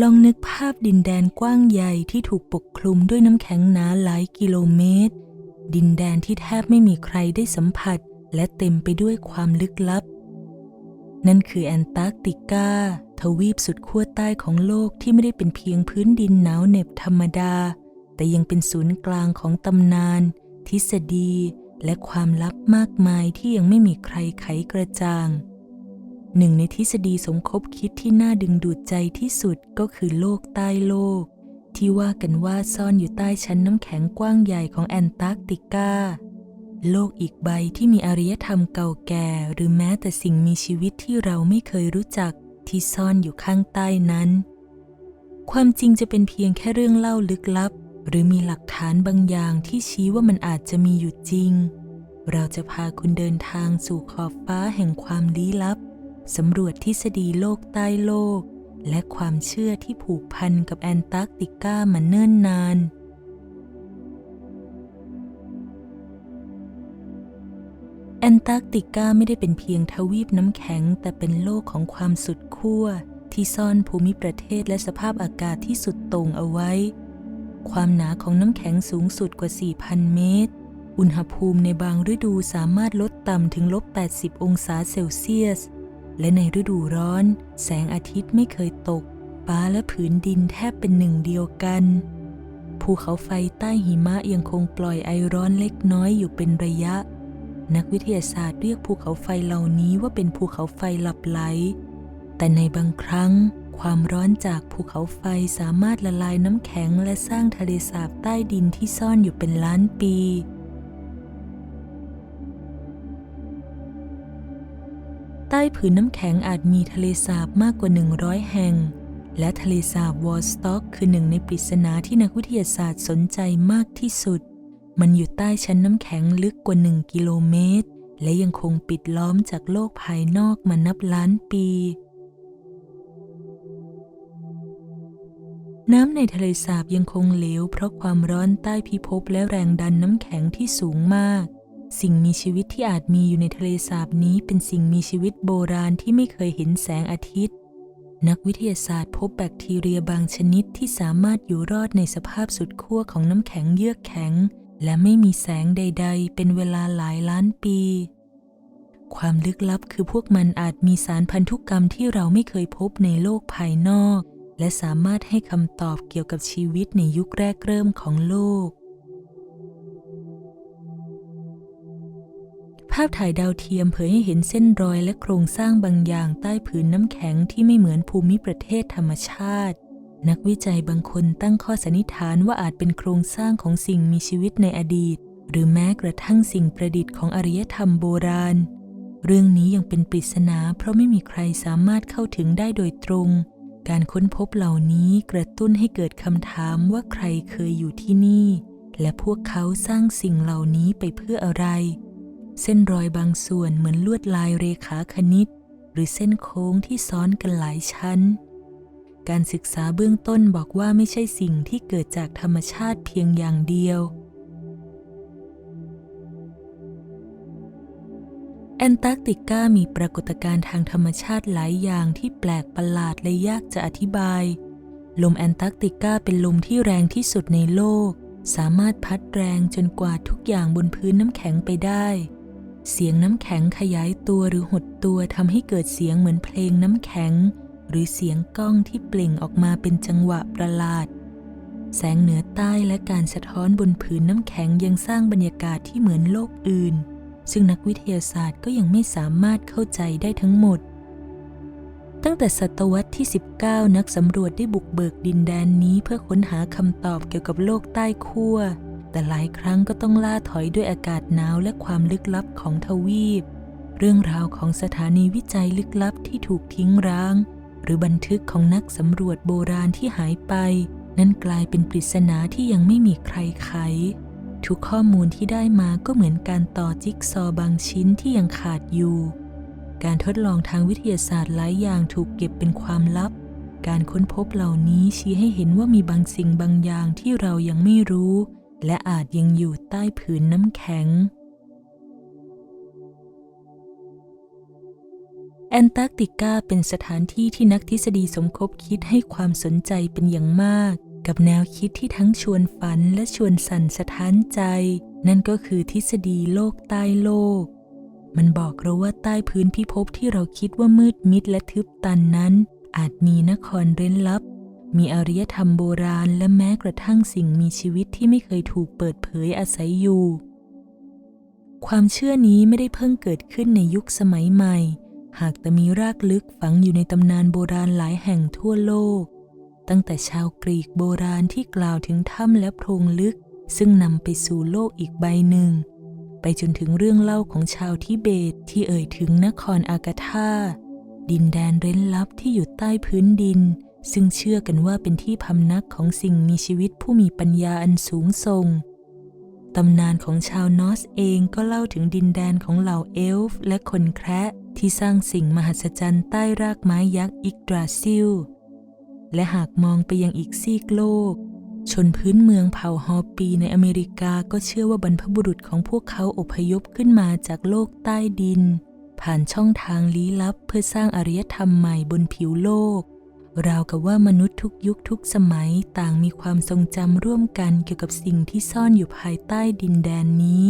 ลองนึกภาพดินแดนกว้างใหญ่ที่ถูกปกคลุมด้วยน้ำแข็งหนาหลายกิโลเมตร ดินแดนที่แทบไม่มีใครได้สัมผัส และเต็มไปด้วยความลึกลับ นั่นคือแอนตาร์กติกา ทวีปสุดขั้วใต้ของโลกที่ไม่ได้เป็นเพียงพื้นดินหนาวเหน็บธรรมดา แต่ยังเป็นศูนย์กลางของตำนาน ทฤษฎี และความลับมากมายที่ยังไม่มีใครไขกระจ่าง หนึ่งในทฤษฎีสมคบคิดที่น่าดึงดูดใจที่สุดก็คือโลกใต้โลก ที่ว่ากันว่าซ่อนอยู่ใต้ชั้นน้ำแข็งกว้างใหญ่ของแอนตาร์กติกา โลกอีกใบที่มีอารยธรรมเก่าแก่ หรือแม้แต่สิ่งมีชีวิตที่เราไม่เคยรู้จักที่ซ่อนอยู่ข้างใต้นั้น ความจริงจะเป็นเพียงแค่เรื่องเล่าลึกลับ หรือมีหลักฐานบางอย่างที่ชี้ว่ามันอาจจะมีอยู่จริง เราจะพาคุณเดินทางสู่ขอบฟ้าแห่งความลี้ลับ สำรวจทฤษฎีโลกใต้โลก และความเชื่อที่ผูกพันกับแอนตาร์กติกามาเนิ่นนาน แอนตาร์กติกาไม่ได้เป็นเพียงทวีปน้ำแข็ง แต่เป็นโลกของความสุดขั้วที่ซ่อนภูมิประเทศและสภาพอากาศที่สุดต่งเอาไว้ ความหนาของน้ำแข็งสูงสุดกว่า 4,000 เมตร อุณหภูมิในบางฤดูสามารถลดต่ำถึงลบ 80 องศาเซลเซียส และในฤดูร้อน แสงอาทิตย์ไม่เคยตกฟ้าและผืนดินแทบเป็นหนึ่งเดียวกัน ภูเขาไฟใต้หิมะยังคงปล่อยไอร้อนเล็กน้อยอยู่เป็นระยะ นักวิทยาศาสตร์เรียกภูเขาไฟเหล่านี้ว่าเป็นภูเขาไฟหลับไหล แต่ในบางครั้ง ความร้อนจากภูเขาไฟสามารถละลายน้ำแข็งและสร้างทะเลสาบใต้ดินที่ซ่อนอยู่เป็นล้านปี ต้ผืนน้ำแข็งอาจมีทะเลสาบมากกว่า 100 แห่ง และทะเลสาบวอลสต็อก คือหนึ่งในปริศนาที่นักวิทยาศาสตร์สนใจมากที่สุด มันอยู่ใต้ชั้นน้ำแข็งลึกกว่า 1 กิโลเมตร และยังคงปิดล้อมจากโลกภายนอกมานับล้านปี น้ำในทะเลสาบยังคงเหลว เพราะความร้อนใต้พิภพและแรงดันน้ำแข็งที่สูงมาก สิ่งมีชีวิตที่อาจมีอยู่ในทะเลสาบนี้เป็นสิ่งมีชีวิตโบราณที่ไม่เคยเห็นแสงอาทิตย์ นักวิทยาศาสตร์พบแบคทีเรียบางชนิดที่สามารถอยู่รอดในสภาพสุดขั้วของน้ำแข็งเยือกแข็ง และไม่มีแสงใด ๆ เป็นเวลาหลายล้านปี ความลึกลับคือพวกมันอาจมีสารพันธุกรรมที่เราไม่เคยพบในโลกภายนอก และสามารถให้คำตอบเกี่ยวกับชีวิตในยุคแรกเริ่มของโลกาพถ่ายดาวเทียมเผยให้เห็นเส้นรอยและโครงสร้างบางอย่างใต้ผืนน้ำแข็งที่ไม่เหมือนภูมิประเทศธรรมชาติ นักวิจัยบางคนตั้งข้อสันนิษฐานว่าอาจเป็นโครงสร้างของสิ่งมีชีวิตในอดีต หรือแม้กระทั่งสิ่งประดิษฐ์ของอารยธรรมโบราณ เรื่องนี้ยังเป็นปริศนาเพราะไม่มีใครสามารถเข้าถึงได้โดยตรง การค้นพบเหล่านี้กระตุ้นให้เกิดคำถามว่าใครเคยอยู่ที่นี่ และพวกเขาสร้างสิ่งเหล่านี้ไปเพื่ออะไร เส้นรอยบางส่วนเหมือนลวดลายเรขาคณิต หรือเส้นโค้งที่ซ้อนกันหลายชั้น การศึกษาเบื้องต้นบอกว่าไม่ใช่สิ่งที่เกิดจากธรรมชาติเพียงอย่างเดียว แอนตาร์กติกามีปรากฏการณ์ทางธรรมชาติหลายอย่างที่แปลกประหลาดและยากจะอธิบาย ลมแอนตาร์กติกาเป็นลมที่แรงที่สุดในโลกสามารถพัดแรงจนกวาดทุกอย่างบนพื้นน้ำแข็งไปได้ เสียงน้ำแข็งขยายตัวหรือหดตัวทำให้เกิดเสียงเหมือนเพลงน้ำแข็ง หรือเสียงก้องที่เปล่งออกมาเป็นจังหวะประหลาด แสงเหนือใต้และการสะท้อนบนผืนน้ำแข็งยังสร้างบรรยากาศที่เหมือนโลกอื่น ซึ่งนักวิทยาศาสตร์ก็ยังไม่สามารถเข้าใจได้ทั้งหมด ตั้งแต่ศตวรรษที่ 19 นักสำรวจได้บุกเบิกดินแดนนี้เพื่อค้นหาคำตอบเกี่ยวกับโลกใต้ขั้ว แต่หลายครั้งก็ต้องล่าถอยด้วยอากาศหนาวและความลึกลับของทวีป เรื่องราวของสถานีวิจัยลึกลับที่ถูกทิ้งร้าง หรือบันทึกของนักสำรวจโบราณที่หายไป นั่นกลายเป็นปริศนาที่ยังไม่มีใครไข ทุกข้อมูลที่ได้มาก็เหมือนการต่อจิ๊กซอว์บางชิ้นที่ยังขาดอยู่ การทดลองทางวิทยาศาสตร์หลายอย่างถูกเก็บเป็นความลับ การค้นพบเหล่านี้ชี้ให้เห็นว่ามีบางสิ่งบางอย่างที่เรายังไม่รู้ และอาจยังอยู่ใต้ผืนน้ำแข็ง แอนตาร์กติกาเป็นสถานที่ที่นักทฤษฎีสมคบคิดให้ความสนใจเป็นอย่างมาก กับแนวคิดที่ทั้งชวนฝันและชวนสั่นสะท้านใจ นั่นก็คือทฤษฎีโลกใต้โลก มันบอกเราว่าใต้พื้นพิภพที่เราคิดว่ามืดมิดและทึบตันนั้น อาจมีนครเร้นลับ มีอารยธรรมโบราณและแม้กระทั่งสิ่งมีชีวิตที่ไม่เคยถูกเปิดเผยอาศัยอยู่ ความเชื่อนี้ไม่ได้เพิ่งเกิดขึ้นในยุคสมัยใหม่ หากแต่มีรากลึกฝังอยู่ในตำนานโบราณหลายแห่งทั่วโลก ตั้งแต่ชาวกรีกโบราณที่กล่าวถึงถ้ำและโพรงลึก ซึ่งนำไปสู่โลกอีกใบหนึ่ง ไปจนถึงเรื่องเล่าของชาวทิเบตที่เอ่ยถึงนครอากาธาดินแดนเร้นลับที่อยู่ใต้พื้นดิน ซึ่งเชื่อกันว่าเป็นที่พำนักของสิ่งมีชีวิตผู้มีปัญญาอันสูงส่ง ตำนานของชาวนอสเองก็เล่าถึงดินแดนของเหล่าเอลฟ์และคนแคระที่สร้างสิ่งมหัศจรรย์ใต้รากไม้ยักษ์อิกดราซิล และหากมองไปยังอีกซีกโลก ชนพื้นเมืองเผ่าฮอปีในอเมริกาก็เชื่อว่าบรรพบุรุษของพวกเขาอพยพขึ้นมาจากโลกใต้ดิน ผ่านช่องทางลี้ลับเพื่อสร้างอารยธรรมใหม่บนผิวโลก ราวกับว่ามนุษย์ทุกยุคทุกสมัยต่างมีความทรงจำร่วมกันเกี่ยวกับสิ่งที่ซ่อนอยู่ภายใต้ดินแดนนี้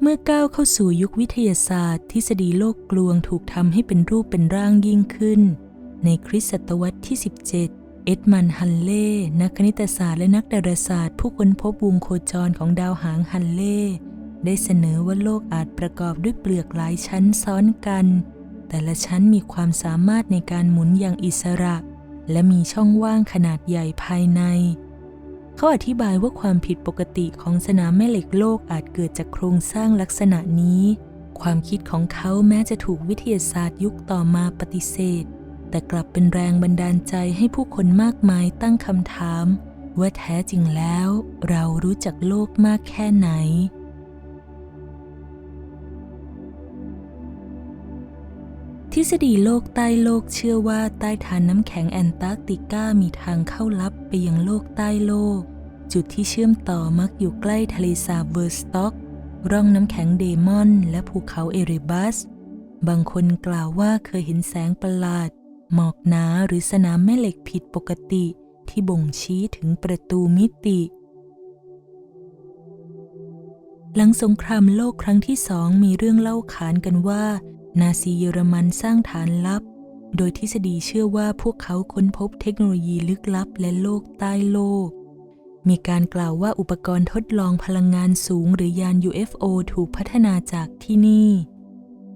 เมื่อก้าวเข้าสู่ยุควิทยาศาสตร์ ทฤษฎีโลกกลวงถูกทำให้เป็นรูปเป็นร่างยิ่งขึ้น ในคริสตศตวรรษที่ 17เอ็ดมันฮันเล่ นักคณิตศาสตร์และนักดาราศาสตร์ ผู้ค้นพบวงโคจรของดาวหางฮันเล่ ได้เสนอว่าโลกอาจประกอบด้วยเปลือกหลายชั้นซ้อนกัน แต่ละชั้นมีความสามารถในการหมุนอย่างอิสระ และมีช่องว่างขนาดใหญ่ภายใน เขาอธิบายว่าความผิดปกติของสนามแม่เหล็กโลกอาจเกิดจากโครงสร้างลักษณะนี้ ความคิดของเขาแม้จะถูกวิทยาศาสตร์ยุคต่อมาปฏิเสธ แต่กลับเป็นแรงบันดาลใจให้ผู้คนมากมายตั้งคำถามว่าแท้จริงแล้วเรารู้จักโลกมากแค่ไหน ทฤษฎีโลกใต้โลกเชื่อว่าใต้ฐานน้ำแข็งแอนตาร์กติกามีทางเข้าลับไปยังโลกใต้โลก จุดที่เชื่อมต่อมักอยู่ใกล้ทะเลสาบเวอร์สต็อก ร่องน้ำแข็งเดมอน และภูเขาเอริบัส บางคนกล่าวว่าเคยเห็นแสงประหลาด หมอกหนาหรือสนามแม่เหล็กผิดปกติที่บ่งชี้ถึงประตูมิติ หลังสงครามโลกครั้งที่สองมีเรื่องเล่าขานกันว่า นาซีเยอรมันสร้างฐานลับ โดยทฤษฎีเชื่อว่าพวกเขาค้นพบเทคโนโลยีลึกลับและโลกใต้โลก มีการกล่าวว่าอุปกรณ์ทดลองพลังงานสูงหรือยาน UFO ถูกพัฒนาจากที่นี่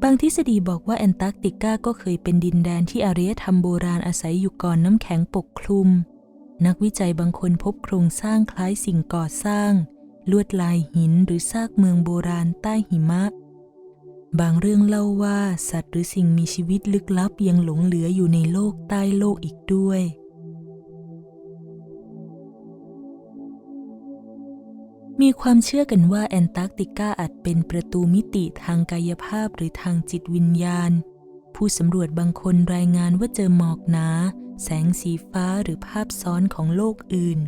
บางทฤษฎีบอกว่าแอนตาร์กติกาก็เคยเป็นดินแดนที่อารยธรรมโบราณอาศัยอยู่ก่อนน้ำแข็งปกคลุม นักวิจัยบางคนพบโครงสร้างคล้ายสิ่งก่อสร้าง ลวดลายหินหรือซากเมืองโบราณใต้หิมะ บางเรื่องเล่าว่าสัตว์หรือสิ่งมีชีวิตลึกลับยังหลงเหลืออยู่ในโลกใต้โลกอีกด้วย มีความเชื่อกันว่าแอนตาร์กติกาอาจเป็นประตูมิติทางกายภาพหรือทางจิตวิญญาณ ผู้สำรวจบางคนรายงานว่าเจอหมอกหนา แสงสีฟ้าหรือภาพซ้อนของโลกอื่น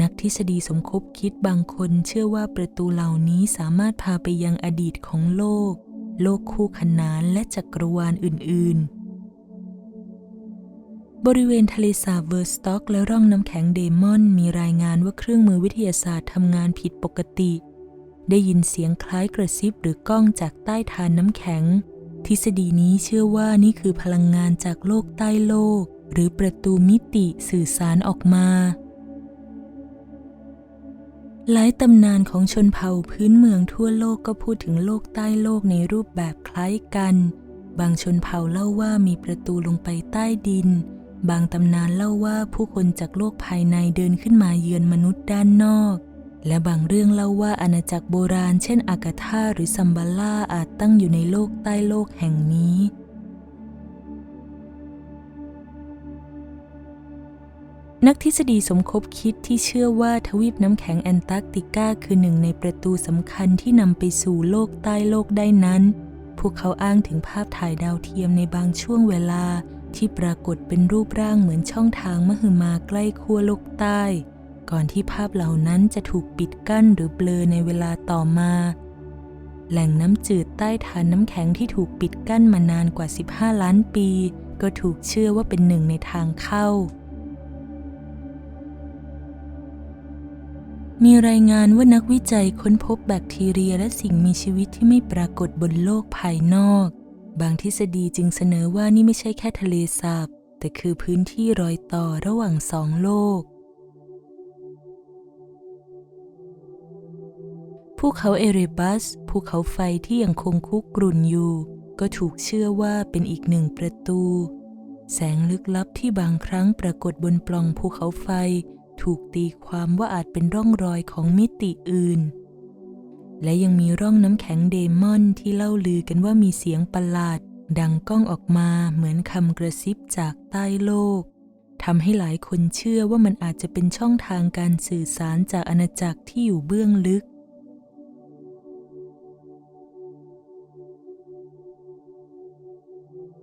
นักทฤษฎีสมคบคิดบางคนเชื่อว่าประตูเหล่านี้สามารถพาไปยังอดีตของโลก โลกคู่ขนานและจักรวาลอื่น ๆ บริเวณทะเลสาบเวอร์สต็อกและร่องน้ำแข็งเดมอนมีรายงานว่าเครื่องมือวิทยาศาสตร์ทำงานผิดปกติ ได้ยินเสียงคล้ายกระซิบหรือก้องจากใต้ฐานน้ำแข็ง ทฤษฎีนี้เชื่อว่านี่คือพลังงานจากโลกใต้โลก หรือประตูมิติสื่อสารออกมา หลายตำนานของชนเผ่าพื้นเมืองทั่วโลกก็พูดถึงโลกใต้โลกในรูปแบบคล้ายกัน บางชนเผ่าเล่าว่ามีประตูลงไปใต้ดิน บางตำนานเล่าว่าผู้คนจากโลกภายในเดินขึ้นมาเยือนมนุษย์ด้านนอก และบางเรื่องเล่าว่าอาณาจักรโบราณเช่นอากาธาหรือซัมบาล่าอาจตั้งอยู่ในโลกใต้โลกแห่งนี้ นักทฤษฎีสมคบคิดที่เชื่อว่าทวีปน้ำแข็งแอนตาร์กติกาคือหนึ่งในประตูสำคัญที่นำไปสู่โลกใต้โลกได้นั้น พวกเขาอ้างถึงภาพถ่ายดาวเทียมในบางช่วงเวลาที่ปรากฏเป็นรูปร่างเหมือนช่องทางมหึมาใกล้ขั้วโลกใต้ ก่อนที่ภาพเหล่านั้นจะถูกปิดกั้นหรือเบลอในเวลาต่อมา แหล่งน้ำจืดใต้ฐานน้ำแข็งที่ถูกปิดกั้นมานานกว่า 15 ล้านปี ก็ถูกเชื่อว่าเป็นหนึ่งในทางเข้า มีรายงานว่านักวิจัยค้นพบแบคทีเรียและสิ่งมีชีวิตที่ไม่ปรากฏบนโลกภายนอก บางทฤษฎีจึงเสนอว่านี่ไม่ใช่แค่ทะเลสาบ แต่คือพื้นที่รอยต่อระหว่างสองโลก ภูเขาเอเรบัส ภูเขาไฟที่ยังคงคุกกรุ่นอยู่ ก็ถูกเชื่อว่าเป็นอีกหนึ่งประตู แสงลึกลับที่บางครั้งปรากฏบนปล่องภูเขาไฟ ถูกตีความว่าอาจเป็นร่องรอยของมิติอื่น และยังมีร่องน้ำแข็งเดมอนที่เล่าลือกันว่ามีเสียงประหลาด ดังก้องออกมาเหมือนคำกระซิบจากใต้โลกทำให้หลายคนเชื่อว่ามันอาจจะเป็นช่องทางการสื่อสารจากอาณาจักรที่อยู่เบื้องลึก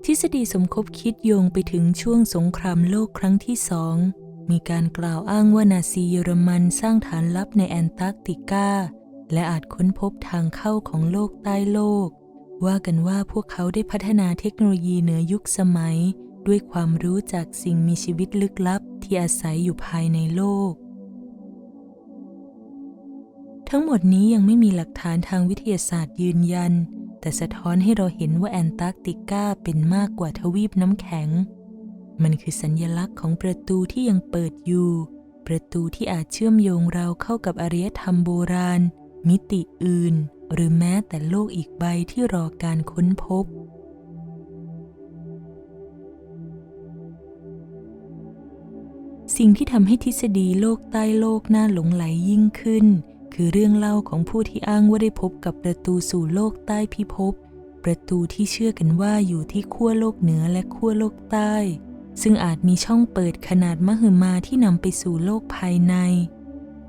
ทฤษฎีสมคบคิดโยงไปถึงช่วงสงครามโลกครั้งที่สอง มีการกล่าวอ้างว่านาซีเยอรมันสร้างฐานลับในแอนตาร์กติกา และอาจค้นพบทางเข้าของโลกใต้โลก ว่ากันว่าพวกเขาได้พัฒนาเทคโนโลยีเหนือยุคสมัย ด้วยความรู้จากสิ่งมีชีวิตลึกลับที่อาศัยอยู่ภายในโลก ทั้งหมดนี้ยังไม่มีหลักฐานทางวิทยาศาสตร์ยืนยัน แต่สะท้อนให้เราเห็นว่าแอนตาร์กติกาเป็นมากกว่าทวีปน้ำแข็ง มันคือสัญญลักษณ์ของประตูที่ยังเปิดอยู่ ประตูที่อาจเชื่อมโยงเราเข้ากับอารยธรรมโบราณ มิติอื่น หรือแม้แต่โลกอีกใบที่รอการค้นพบ สิ่งที่ทำให้ทฤษฎีโลกใต้โลกน่าหลงไหลยิ่งขึ้น คือเรื่องเล่าของผู้ที่อ้างว่าได้พบกับประตูสู่โลกใต้พิภพประตูที่เชื่อกันว่าอยู่ที่ขั้วโลกเหนือและขั้วโลกใต้ ซึ่งอาจมีช่องเปิดขนาดมหึมาที่นำไปสู่โลกภายใน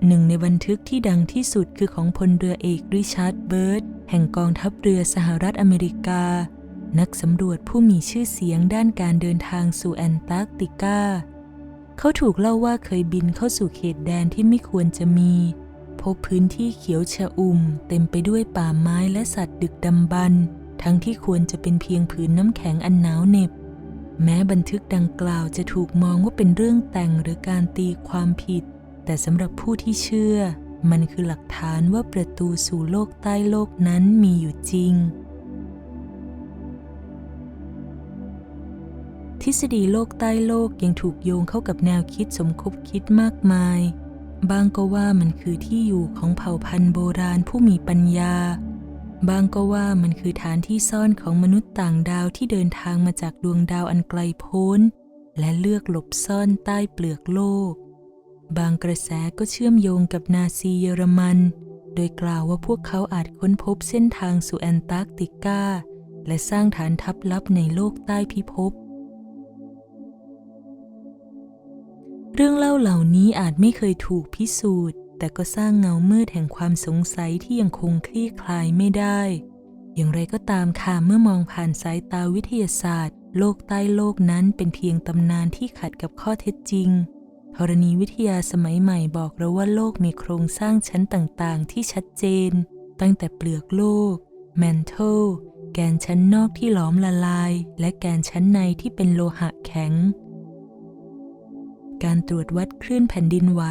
หนึ่งในบันทึกที่ดังที่สุดคือของพลเรือเอกริชาร์ดเบิร์ดแห่งกองทัพเรือสหรัฐอเมริกา นักสำรวจผู้มีชื่อเสียงด้านการเดินทางสู่แอนตาร์กติกา เขาถูกเล่าว่าเคยบินเข้าสู่เขตแดนที่ไม่ควรจะมี พบพื้นที่เขียวชะอุ่ม เต็มไปด้วยป่าไม้และสัตว์ดึกดำบรรทั้งที่ควรจะเป็นเพียงผืนน้ำแข็งอันหนาวเหน็บ แม้บันทึกดังกล่าวจะถูกมองว่าเป็นเรื่องแต่งหรือการตีความผิด แต่สำหรับผู้ที่เชื่อ มันคือหลักฐานว่าประตูสู่โลกใต้โลกนั้นมีอยู่จริง ทฤษฎีโลกใต้โลกยังถูกโยงเข้ากับแนวคิดสมคบคิดมากมาย บางก็ว่ามันคือที่อยู่ของเผ่าพันธุ์โบราณผู้มีปัญญา บางก็ว่ามันคือฐานที่ซ่อนของมนุษย์ต่างดาวที่เดินทางมาจากดวงดาวอันไกลโพ้น และเลือกหลบซ่อนใต้เปลือกโลก บางกระแสก็เชื่อมโยงกับนาซีเยอรมัน โดยกล่าวว่าพวกเขาอาจค้นพบเส้นทางสู่แอนตาร์กติกา และสร้างฐานทัพลับในโลกใต้พิภพเรื่องเล่าเหล่านี้อาจไม่เคยถูกพิสูจน์ แต่ก็สร้างเงามืดแห่งความสงสัยที่ยังคงคลี่คลายไม่ได้ อย่างไรก็ตามค่ะเมื่อมองผ่านสายตาวิทยาศาสตร์ โลกใต้โลกนั้นเป็นเพียงตำนานที่ขัดกับข้อเท็จจริงธรณีวิทยาสมัยใหม่บอกเราว่าโลกมีโครงสร้างชั้นต่างๆ ที่ชัดเจน ตั้งแต่เปลือกโลก แมนเทลแกนชั้นนอกที่หลอมละลาย และแกนชั้นในที่เป็นโลหะแข็ง การตรวจวัดคลื่นแผ่นดินไหว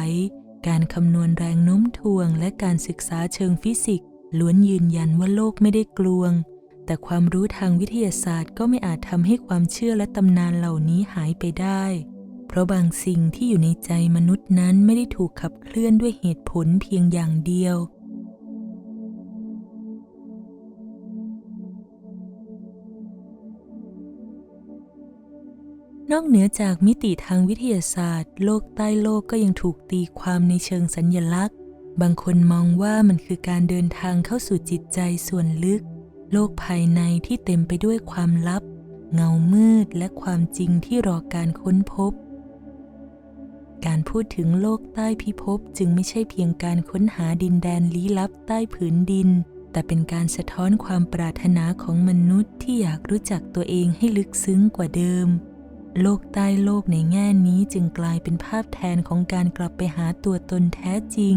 การคำนวณแรงโน้มถ่วงและการศึกษาเชิงฟิสิกส์ล้วนยืนยันว่าโลกไม่ได้กลวง แต่ความรู้ทางวิทยาศาสตร์ก็ไม่อาจทำให้ความเชื่อและตำนานเหล่านี้หายไปได้ เพราะบางสิ่งที่อยู่ในใจมนุษย์นั้นไม่ได้ถูกขับเคลื่อนด้วยเหตุผลเพียงอย่างเดียว นอกเหนือจากมิติทางวิทยาศาสตร์ โลกใต้โลกก็ยังถูกตีความในเชิงสัญญลักษณ์ บางคนมองว่ามันคือการเดินทางเข้าสู่จิตใจส่วนลึก โลกภายในที่เต็มไปด้วยความลับ เงามืดและความจริงที่รอการค้นพบ การพูดถึงโลกใต้พิภพจึงไม่ใช่เพียงการค้นหาดินแดนลี้ลับใต้ผืนดิน แต่เป็นการสะท้อนความปรารถนาของมนุษย์ที่อยากรู้จักตัวเองให้ลึกซึ้งกว่าเดิม โลกใต้โลกในแง่นี้จึงกลายเป็นภาพแทนของการกลับไปหาตัวตนแท้จริง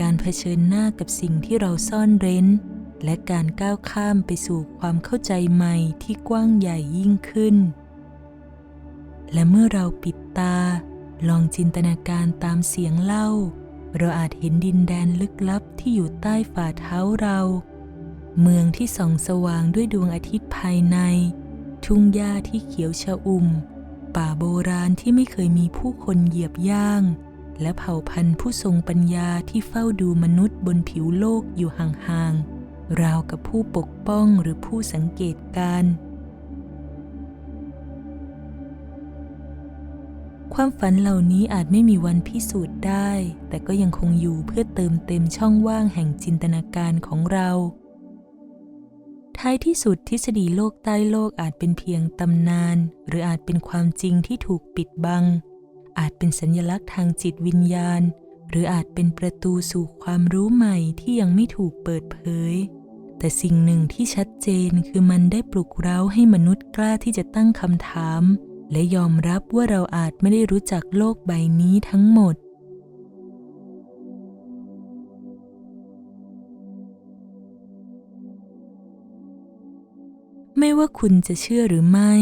การเผชิญหน้ากับสิ่งที่เราซ่อนเร้น และการก้าวข้ามไปสู่ความเข้าใจใหม่ที่กว้างใหญ่ยิ่งขึ้น และเมื่อเราปิดตา ลองจินตนาการตามเสียงเล่า เราอาจเห็นดินแดนลึกลับที่อยู่ใต้ฝ่าเท้าเรา เมืองที่ส่องสว่างด้วยดวงอาทิตย์ภายใน ทุ่งหญ้าที่เขียวชะอุ่ม ป่าโบราณที่ไม่เคยมีผู้คนเหยียบย่าง และเผ่าพันธุ์ผู้ทรงปัญญาที่เฝ้าดูมนุษย์บนผิวโลกอยู่ห่างๆ ราวกับผู้ปกป้องหรือผู้สังเกตการความฝันเหล่านี้อาจไม่มีวันพิสูจน์ได้ แต่ก็ยังคงอยู่เพื่อเติมเต็มช่องว่างแห่งจินตนาการของเรา ท้ายที่สุดทฤษฎีโลกใต้โลกอาจเป็นเพียงตำนาน หรืออาจเป็นความจริงที่ถูกปิดบัง อาจเป็นสัญลักษณ์ทางจิตวิญญาณ หรืออาจเป็นประตูสู่ความรู้ใหม่ที่ยังไม่ถูกเปิดเผย แต่สิ่งหนึ่งที่ชัดเจนคือมันได้ปลุกเร้าให้มนุษย์กล้าที่จะตั้งคำถาม และยอมรับว่าเราอาจไม่ได้รู้จักโลกใบนี้ทั้งหมด ไม่ว่าคุณจะเชื่อหรือไม่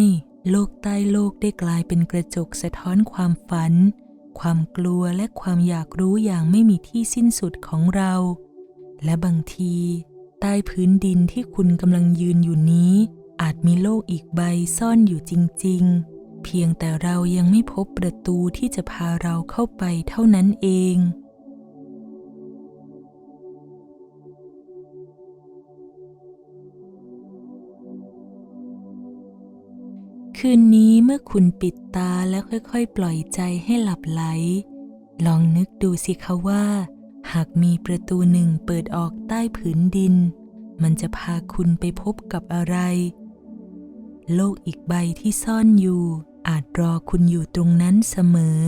โลกใต้โลกได้กลายเป็นกระจกสะท้อนความฝัน ความกลัวและความอยากรู้อย่างไม่มีที่สิ้นสุดของเรา และบางที ใต้พื้นดินที่คุณกำลังยืนอยู่นี้ อาจมีโลกอีกใบซ่อนอยู่จริง ๆ เพียงแต่เรายังไม่พบประตูที่จะพาเราเข้าไปเท่านั้นเอง คืนนี้เมื่อคุณปิดตาแล้วค่อยๆ ปล่อยใจให้หลับไหล ลองนึกดูสิคะว่า หากมีประตูหนึ่งเปิดออกใต้ผืนดิน มันจะพาคุณไปพบกับอะไร โลกอีกใบที่ซ่อนอยู่อาจรอคุณอยู่ตรงนั้นเสมอ